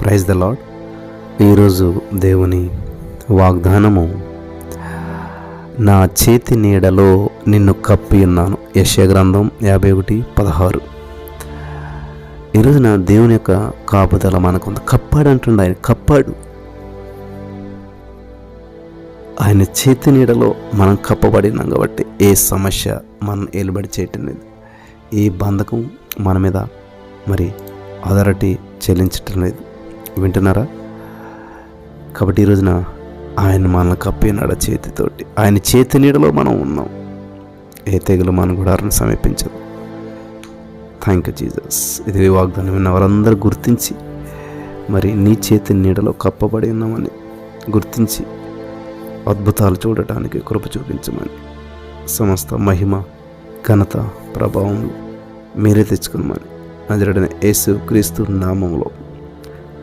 Praise the lord ఈరోజు దేవుని వాగ్దానము నా చేతి నీడలో నిన్ను కప్పి ఉన్నాను. యశగ్రంథం యాభై ఒకటి పదహారు. ఈరోజు నా దేవుని యొక్క కాపుదల మనకు కప్పాడు అంటుండే ఆయన కప్పాడు. ఆయన చేతి నీడలో మనం కప్పబడినాం కాబట్టి ఏ సమస్య మనం ఏలుబడి చేయటం లేదు ఏ బంధకం మన మీద మరి అథారిటీ చెల్లించటం లేదు. వింటున్నారా? కాబట్టి ఈ రోజున ఆయన మనల్ని కప్పినాడు చేతితోటి. ఆయన చేతి నీడలో మనం ఉన్నాం. ఏ తెగులు మన గుడాలను సమీపించదు. థ్యాంక్ యూ జీజస్ ఇది వాగ్దానం విన్న వారందరూ గుర్తించి మరి నీ చేతి నీడలో కప్పబడి ఉన్నామని గుర్తించి అద్భుతాలు చూడటానికి కృప చూపించమని సమస్త మహిమ ఘనత ప్రభావం మీరే తెచ్చుకున్నామని నజరడిన యేసు క్రీస్తు నామంలో